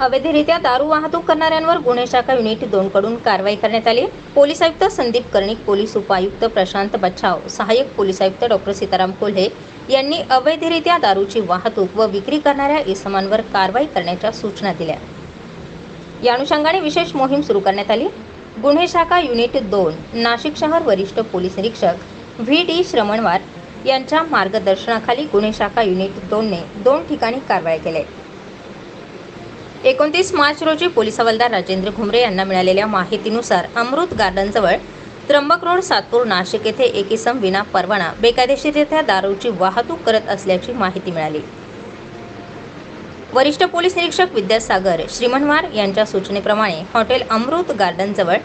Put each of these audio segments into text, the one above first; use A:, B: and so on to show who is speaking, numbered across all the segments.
A: अवैधरित्या दारू वाहतूक करणाऱ्यांवर गुन्हे शाखा युनिट दोनकडून कारवाई करण्यात आली. पोलीस आयुक्त संदीप कर्णिक पोलीस उपायुक्त प्रशांत बच्छाव सहाय्यक पोलीस आयुक्त डॉक्टर सीताराम कोल्हे यांनी अवैधरित्या दारूची वाहतूक व विक्री करणाऱ्या इसमांवर कारवाई करण्याच्या सूचना दिल्या. या अनुषंगाने विशेष मोहीम सुरू करण्यात आली. गुन्हे शाखा युनिट दोन नाशिक शहर वरिष्ठ पोलीस निरीक्षक व्ही डी श्रमणवार यांच्या मार्गदर्शनाखाली गुन्हे शाखा युनिट दोनने दोन ठिकाणी कारवाई केल्या एकोणतीस मार्च रोजी पोलीस हवालदार राजेंद्र घुमरे यांना मिळालेल्या माहितीनुसार अमृत गार्डनजवळ त्र्यंबक रोड सातपूर नाशिक येथे एक इसम विना परवाना बेकायदेशीररित्या दारूची वाहतूक करत असल्याची माहिती मिळाली. वरिष्ठ पोलीस निरीक्षक विद्यासागर श्रीमनवार यांच्या सूचनेप्रमाणे हॉटेल अमृत गार्डनजवळ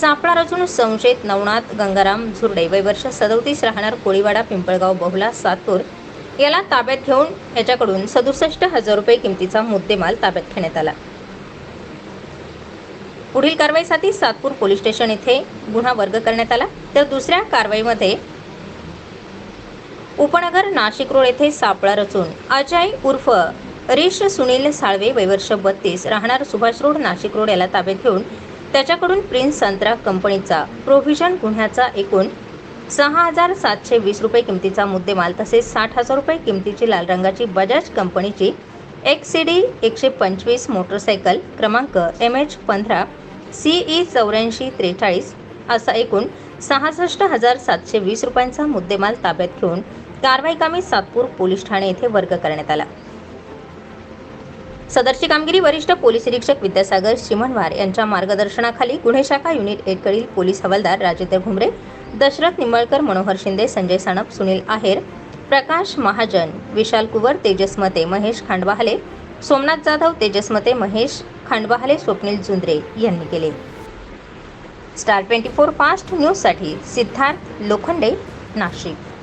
A: सापळा रचून संशयित नवनाथ गंगाराम झुरडे वय वर्ष सदोतीस राहणार कोळीवाडा पिंपळगाव बहुला सातपूर याला ताब्यात घेऊन याच्याकडून सदुसष्ट हजार रुपये किमतीचा मुद्देमाल ताब्यात घेण्यात आला. पुढील कारवाईसाठी सातपूर पोलीस स्टेशन येथे गुन्हा वर्ग करण्यात आला. तर दुसऱ्या कारवाईमध्ये उपनगर नाशिक रोड येथे सापळा रचून अजय उर्फ रिश सुनील साळवे वैवर्ष बत्तीस राहणार सुभाष रोड नाशिक रोड याला ताब्यात घेऊन त्याच्याकडून प्रिन्स संत्रा कंपनीचा प्रोव्हिजन गुन्ह्याचा एकूण सहा हजार सातशे वीस रुपये किमतीचा मुद्देमाल तसेच साठ हजार रुपये किमतीची लाल रंगाची बजाज कंपनीची एक्स सी डी एकशे पंचवीस मोटरसायकल क्रमांक एम एच पंधरा सी ई चौऱ्याऐंशी त्रेचाळीस असा एकूण सहासष्ट हजार सातशे वीस रुपयांचा मुद्देमाल ताब्यात घेऊन कारवाई कामी सातपूर पोलीस ठाणे येथे वर्ग करण्यात आला. सदरची कामगिरी वरिष्ठ पोलीस निरीक्षक विद्यासागर शिमनवार यांच्या मार्गदर्शनाखाली गुन्हे शाखा युनिट एककडील पोलीस हवालदार राजेंद्र घुमरे दशरथ निंबाळकर मनोहर शिंदे संजय सानप सुनील आहेर प्रकाश महाजन विशाल कुवर तेजस्मते महेश खांडवाहले सोमनाथ जाधव तेजस्मते महेश खांडवाहले स्वप्नील जुंद्रे यांनी केले. स्टार ट्वेंटी फोर फास्ट न्यूजसाठी सिद्धार्थ लोखंडे नाशिक.